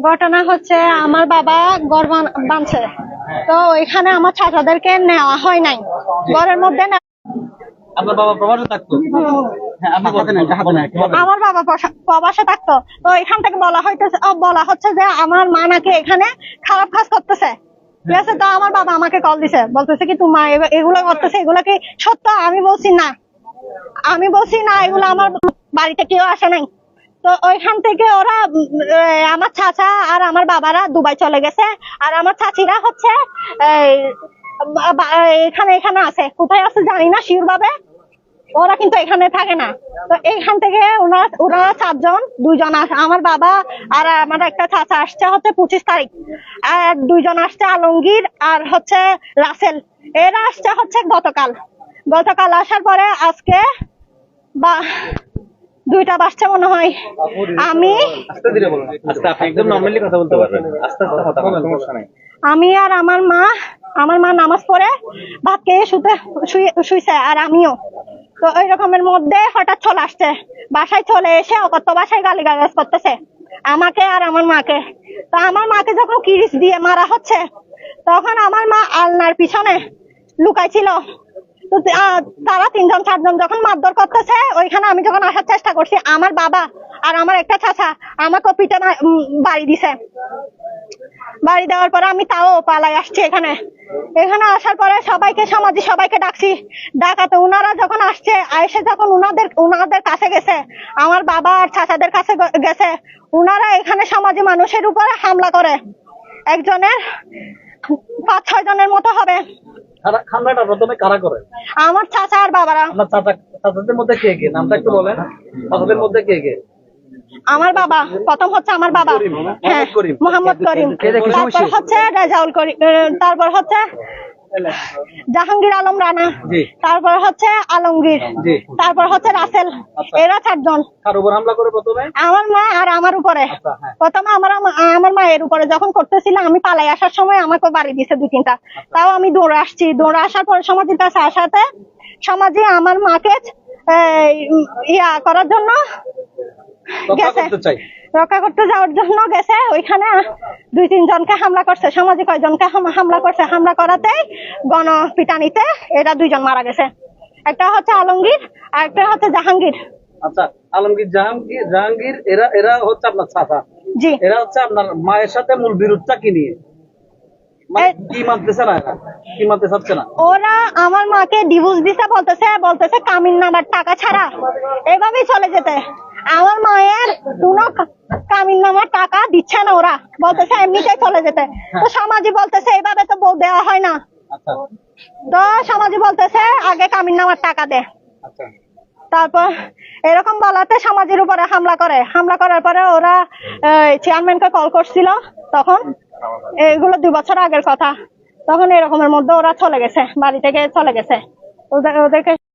ঘটনা হচ্ছে আমার বাবা ঘর বানছে। তো ওইখানে আমার ছাত্রদেরকে নেওয়া হয় নাই। ঘরের মধ্যে না- বাবা প্রবাসে থাকতো? হ্যাঁ আপনি বলতেন আমার বাবা প্রবাসে থাকতো। তো এখান থেকে বলা হইতেছে বলা হচ্ছে যে আমার মা নাকি এখানে খারাপ কাজ করতেছে। ঠিক আছে? তো আমার বাবা আমাকে কল দিছে। বলতেছে কি তোমার এগুলো করতেছে এগুলো কি সত্য? আমি বলছি না। আমি বলছি না এগুলো আমার বাড়িতে কেউ আসে নাই। তো ওইখান থেকে ওরা আমার চাচা আর আমার বাবারা দুবাই চলে গেছে। আর আমার চাচিরা হচ্ছে এখানে এখানে আছে। কোথায় আছে জানি না শিওর ভাবে ওরা কিন্তু এখানে থাকে না। তো এইখান থেকে ওনারা ওনারা চারজন, দুইজন আস- আমার বাবা আর আমার একটা চাচা আসছে হচ্ছে পঁচিশ তারিখ। আর দুইজন আসছে আলমগীর আর হচ্ছে রাসেল। এরা আসছে হচ্ছে গতকাল। গতকাল আসার পরে আজকে বা দুইটা বাসছে মনে হয়। আমি আমি আর আমার মা আমার মা নামাজ পড়ে ভাত খেয়ে শুতে শুইছে আর আমিও। তো ওই রকমের মধ্যে হঠাৎ চলে আসছে। বাসায় চলে এসে অকত্য বাসায় গালি গালাজ করতেছে আমাকে আর আমার মাকে। তো আমার মাকে যখন কিরিচ দিয়ে মারা হচ্ছে তখন আমার মা আলনার পিছনে লুকাইছিল। তো তারা তিনজন, চারজন যখন মারধর করতেছে, ওইখানে আমি যখন আসার চেষ্টা করছি, আমার বাবা আর আমার একটা চাচা আমাকে পিঠে বাড়ি দিছে। বাড়ি দেওয়ার পরে আমি তাও পালাই আসছি এখানে। এখানে আসার পরে সবাইকে, সমাজে সবাইকে ডাকছি। ডাকাতে উনারা যখন আসছে এসে যখন উনাদের উনাদের কাছে গেছে, আমার বাবা আর চাচাদের কাছে গেছে, উনারা এখানে সমাজে মানুষের উপরে হামলা করে। একজনের পাঁচ ছয় জনের মতো হবে। খান্নাটা প্রথমে কারা করে? আমার চাচা আর বাবারা। আমার চাচা চাচাদের মধ্যে কে কে? নামটা একটু বলেন। চাচাদের মধ্যে কে কে? আমার বাবা প্রথম হচ্ছে আমার বাবা। হ্যাঁ মোহাম্মদ করিম। তারপর হচ্ছে রেজাউল করিম তারপর হচ্ছে জাহাঙ্গীর আলম রানা তারপর হচ্ছে আলমগীর। তারপর হচ্ছে রাসেল আচ্ছা। এরা চারজন। আমার মা আর আমার উপরে। আচ্ছা, হ্যাঁ। প্রথমে আমার আমা- আমার মায়ের উপরে। যখন করতেছিল আমি পালাই আসার সময় আমাকে বাড়ি দিছে দুই তিনটা। তাও আমি দৌড়ে আসছি। দৌড়ে আসার পরে সমাজের কাছে আসাতে সমাজে আমার মাকে ইয়া করার জন্য গেছে। রক্ষা করতে যাওয়ার জন্য গেছে। ওইখানে দুই তিন জনকে হামলা করছে সামাজিক কয়জনকে হামলা করছে। হামলা করাতে গণ পিটানিতে এরা দুইজন মারা গেছে। একটা হচ্ছে আলমগীর আর একটা হচ্ছে জাহাঙ্গীর। আচ্ছা আলমগীর জাহাঙ্গীর জাহাঙ্গীর এরা এরা হচ্ছে আপনার চাচা। জি। এরা হচ্ছে আপনার মায়ের সাথে মূল বিরোধটা কি নিয়ে? মানে ওরা আমার মাকে ডিভোর্স দিতে বলতেছে বলতেছে কামিন নামার টাকা ছাড়া। এভাবেই চলে যেতে। আমার মায়ের কোনো দিচ্ছে না ওরা। বলতেছে এমনিতেই চলে যেতে। তো সমাজে বলতেছে এইভাবে তো বউ দেওয়া হয় না। আচ্ছা। তো সমাজে বলতেছে আগে কামিন নামার টাকা দে। আচ্ছা। তারপর এরকম বলাতে সমাজের উপরে হামলা করে। হামলা করার পরে ওরা চেয়ারম্যানকে কল করছিল তখন। এগুলো দুই বছর আগের কথা। তখন এরকমের মধ্যে ওরা চলে গেছে বাড়ি থেকে চলে গেছে। ওদের ওদেরকে